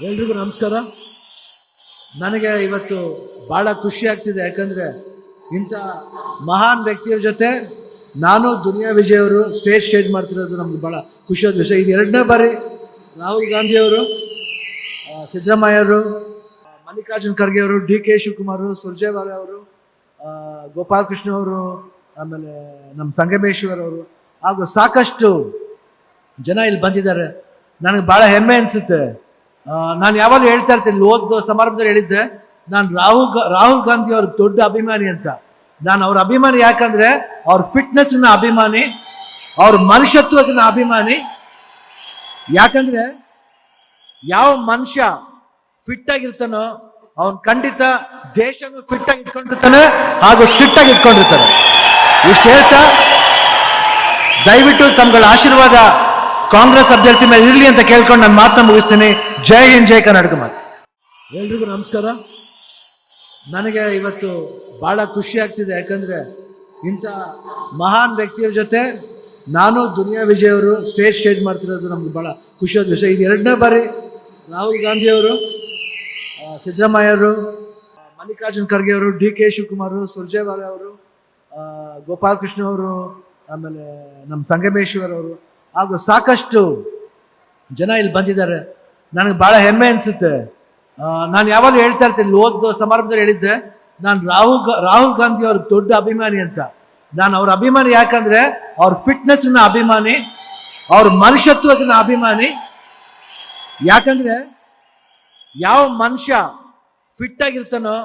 ಎಲ್ರಿಗೂ ನಮಸ್ಕಾರ. ನನಗೆ ಇವತ್ತು ಭಾಳ ಖುಷಿ ಆಗ್ತಿದೆ. ಯಾಕಂದರೆ ಇಂಥ ಮಹಾನ್ ವ್ಯಕ್ತಿಯ ಜೊತೆ ನಾನು ದುನಿಯಾ ವಿಜಯ್ ಅವರು ಸ್ಟೇಜ್ ಶೇರ್ ಮಾಡ್ತಿರೋದು ನಮ್ಗೆ ಭಾಳ ಖುಷಿಯಾದ ವಿಷಯ. ಇದು ಎರಡನೇ ಬಾರಿ ರಾಹುಲ್ ಗಾಂಧಿಯವರು ಸಿದ್ದರಾಮಯ್ಯರು ಮಲ್ಲಿಕಾರ್ಜುನ್ ಖರ್ಗೆ ಅವರು, ಡಿ ಕೆ ಶಿವಕುಮಾರ್ ಸುರ್ಜೇವಾಲ ಅವರು ಗೋಪಾಲಕೃಷ್ಣ ಅವರು, ಆಮೇಲೆ ನಮ್ಮ ಸಂಗಮೇಶ್ವರ್ ಅವರು, ಹಾಗೂ ಸಾಕಷ್ಟು ಜನ ಇಲ್ಲಿ ಬಂದಿದ್ದಾರೆ. ನನಗೆ ಭಾಳ ಹೆಮ್ಮೆ ಅನಿಸುತ್ತೆ. ನಾನು ಯಾವಾಗಲೂ ಹೇಳ್ತಾ ಇರ್ತೀನಿ ಓದ್ ಸಮಾರಂಭದಲ್ಲಿ ಹೇಳಿದ್ದೆ, ನಾನು ರಾಹುಲ್ ರಾಹುಲ್ ಗಾಂಧಿ ಅವ್ರ ದೊಡ್ಡ ಅಭಿಮಾನಿ ಅಂತ. ನಾನು ಅವ್ರ ಅಭಿಮಾನಿ ಯಾಕಂದ್ರೆ ಅವ್ರ ಫಿಟ್ನೆಸ್ನ ಅಭಿಮಾನಿ, ಅವ್ರ ಮನುಷ್ಯತ್ವದ ಅಭಿಮಾನಿ. ಯಾಕಂದ್ರೆ ಯಾವ ಮನುಷ್ಯ ಫಿಟ್ ಆಗಿರ್ತಾನೋ, ಅವನ್ ಖಂಡಿತ ದೇಶನು ಫಿಟ್ ಆಗಿ ಇಟ್ಕೊಂಡಿರ್ತಾನೆ ಹಾಗೂ ಸ್ಟ್ರಿಕ್ಟ್ ಆಗಿ ಇಟ್ಕೊಂಡಿರ್ತಾನೆ. ಇಷ್ಟು ಹೇಳ್ತಾ, ದಯವಿಟ್ಟು ತಮ್ಗಳ ಆಶೀರ್ವಾದ ಕಾಂಗ್ರೆಸ್ ಅಭ್ಯರ್ಥಿ ಮೇಲೆ ಇರಲಿ ಅಂತ ಕೇಳ್ಕೊಂಡು ನಾನು ಮಾತನ್ನ ಮುಗಿಸ್ತೀನಿ. ಜೈ ಹಿಂದ್, ಜೈ ಕರ್ನಾಟಕ ಮಾತು. ಎಲ್ರಿಗೂ ನಮಸ್ಕಾರ. ನನಗೆ ಇವತ್ತು ಭಾಳ ಖುಷಿ ಆಗ್ತಿದೆ. ಯಾಕಂದರೆ ಇಂಥ ಮಹಾನ್ ವ್ಯಕ್ತಿಯ ಜೊತೆ ನಾನು ದುನಿಯಾ ವಿಜಯ್ ಅವರು ಸ್ಟೇಜ್ ಸ್ಟೇಜ್ ಮಾಡ್ತಿರೋದು ನಮ್ಗೆ ಭಾಳ ಖುಷಿಯಾದ ವಿಷಯ ಇದು ಎರಡನೇ ಬಾರಿ ರಾಹುಲ್ ಗಾಂಧಿಯವರು ಅವರು ಮಲ್ಲಿಕಾರ್ಜುನ್ ಖರ್ಗೆ ಅವರು, ಡಿ ಕೆ ಶಿವಕುಮಾರ್ ಸುರ್ಜೇವಾಲ ಅವರು ಗೋಪಾಲಕೃಷ್ಣ ಅವರು, ಆಮೇಲೆ ನಮ್ಮ ಸಂಗಮೇಶ್ವರ್ ಅವರು ಹಾಗೂ ಸಾಕಷ್ಟು ಜನ ಇಲ್ಲಿ ಬಂದಿದ್ದಾರೆ. ನನಗೆ ಭಾಳ ಹೆಮ್ಮೆ ಅನಿಸುತ್ತೆ. ನಾನು ಯಾವಾಗಲೂ ಹೇಳ್ತಾ ಇರ್ತೀನಿ ಓದ್ ಸಮಾರಂಭದಲ್ಲಿ ಹೇಳಿದ್ದೆ, ನಾನು ರಾಹುಲ್ ರಾಹುಲ್ ಗಾಂಧಿ ಅವ್ರ ದೊಡ್ಡ ಅಭಿಮಾನಿ ಅಂತ. ನಾನು ಅವ್ರ ಅಭಿಮಾನಿ ಯಾಕಂದ್ರೆ ಅವ್ರ ಫಿಟ್ನೆಸ್ನ ಅಭಿಮಾನಿ, ಅವ್ರ ಮನುಷ್ಯತ್ವದ ಅಭಿಮಾನಿ. ಯಾಕಂದ್ರೆ ಯಾವ ಮನುಷ್ಯ ಫಿಟ್ ಆಗಿರ್ತಾನೋ,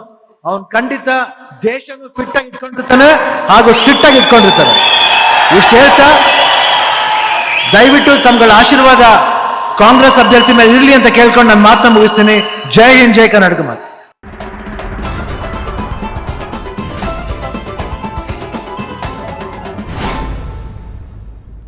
ಅವನ್ ಖಂಡಿತ ದೇಶನು ಫಿಟ್ ಆಗಿ ಇಟ್ಕೊಂಡಿರ್ತಾನೆ ಹಾಗೂ ಸ್ಟ್ರಿಕ್ಟ್ ಆಗಿ ಇಟ್ಕೊಂಡಿರ್ತಾನೆ ಇಷ್ಟು ಹೇಳ್ತಾ ದಯವಿಟ್ಟು ತಮ್ಗಳ ಆಶೀರ್ವಾದ ಕಾಂಗ್ರೆಸ್ ಅಭ್ಯರ್ಥಿ ಮೇಲೆ ಇರಲಿ ಅಂತ ಕೇಳ್ಕೊಂಡು ನನ್ನ ಮಾತನ್ನ ಮುಗಿಸ್ತೀನಿ. ಜೈ ಹಿಂದ್, ಜೈ ಕರ್ನಾಟಕ ಮಾತು.